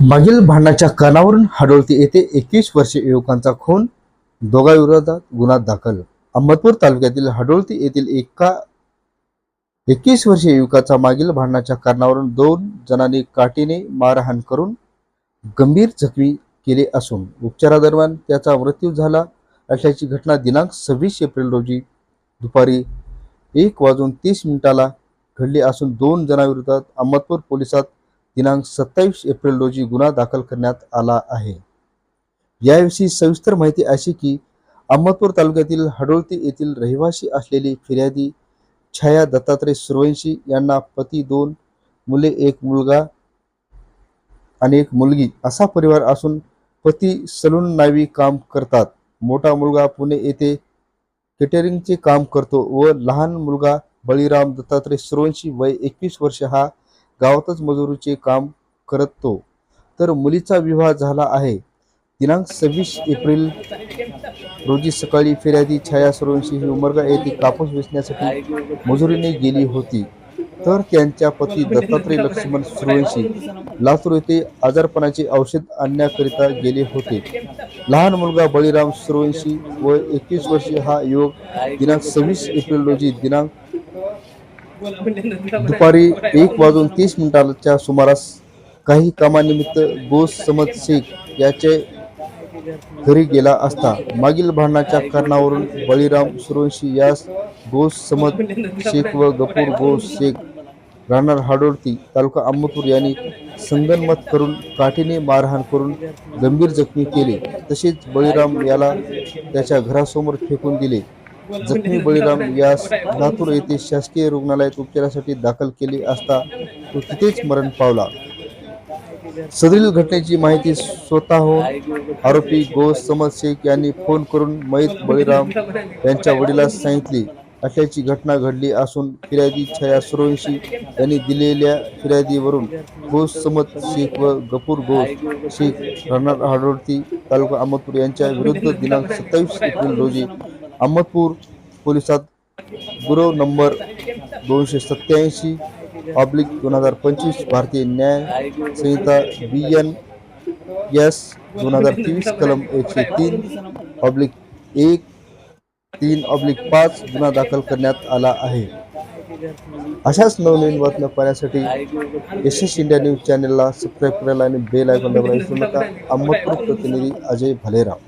मागील भांडणाच्या कानावरून हडोळती येथे एकवीस वर्षीय युवकांचा खून दोघांविरोधात गुन्हा दाखल. अहमदपूर तालुक्यातील हडोळती येथील एका एकवीस वर्षीय युवकाचा मागील भांडणाच्या कारणावरून दोन जणांनी काठीने मारहाण करून गंभीर जखमी केले असून उपचारादरम्यान त्याचा मृत्यू झाला. असल्याची घटना दिनांक सव्वीस एप्रिल रोजी दुपारी एक वाजून तीस मिनिटाला घडली असून दोन जणांविरोधात अहमदपूर पोलिसात दिनांक सत्तावीस एप्रिल रोजी गुन्हा दाखल करण्यात आला आहे. याविषयी सविस्तर माहिती अशी की अहमदपूर तालुक्यातील हडोळती येथील रहिवासी असलेली फिर्यादी छाया दत्तात्रय सुरवंशी यांना पती दोन मुले एक मुलगा आणि एक मुलगी असा परिवार असून पती सलून नावी काम करतात. मोठा मुलगा पुणे येथे केटरिंगचे काम करतो व लहान मुलगा बळीराम दत्तात्रय सुरवंशी वय एकवीस वर्ष हा गावातच मजुरीचे काम करत तो. तर मुलीचा विवाह झाला आहे. दिनांक सव्वीस एप्रिल रोजी सकाळी फिर्यादी छाया सुरवंशी ही उमरगा येथे कापूस वेचण्यासाठी मजुरीने गेली होती. तर त्यांच्या पती दत्तात्रय लक्ष्मण सुरवंशी लातूर येथे आजारपणाचे औषध आणण्याकरिता गेले होते. लहान मुलगा बळीराम सुरवंशी व एकवीस वर्षीय हा युवक दिनांक सव्वीस एप्रिल रोजी दिनांक दुपारी एक वाजून तीस मिनिटाच्या सुमारास काही कामानिमित्त बोस समद शेख याचे घरी गेला असता. मागील भांडणाच्या कारणावरून बळीराम सुरवंशी यास बोस समद शेख व गपूर बोस शेख राहणार हाडोळती तालुका अहमदपूर यांनी संगनमत करून काठीने मारहाण करून गंभीर जखमी केले. तसेच बळीराम याला त्याच्या घरासमोर फेकून दिले. जखमी बळीराम यास लातूर येथे शासकीय रुग्णालयात उपचारासाठी दाखल केले असता तो तिथेच मरण पावला. सदरील घटनेची माहिती स्वतःहून आरोपी गोस समद शेख यांनी फोन करून मयत बळीराम यांच्या वडिलास सांगितले. अशाची घटना घडली असून फिर्यादी छाया सुरवंशी यांनी दिलेल्या फिर्यादीवरून घोष समत शेख व गपूर घोष शेख राहणार हाडोळती तालुका अहमदपूर यांच्या विरुद्ध दिनांक सत्तावीस एप्रिल रोजी अहमदपूर पोलिसात गुरव नंबर दोनशे सत्याऐंशी ऑब्लिक दोन हजार पंचवीस भारतीय न्याय संहिता बी एन एस दोन हजार तेवीस कलम एकशे तीन ऑब्लिक एक तीन ऑब्लिक पाच गुन्हा दाखल करण्यात आला आहे. अशाच नवनवीन बातम्या पाहण्यासाठी यशस इंडिया न्यूज चॅनलला सबस्क्राईब करायला आणि बेल आयकॉन दाबायला विसरू नका. अहमदपूर प्रतिनिधी अजय भालेराव.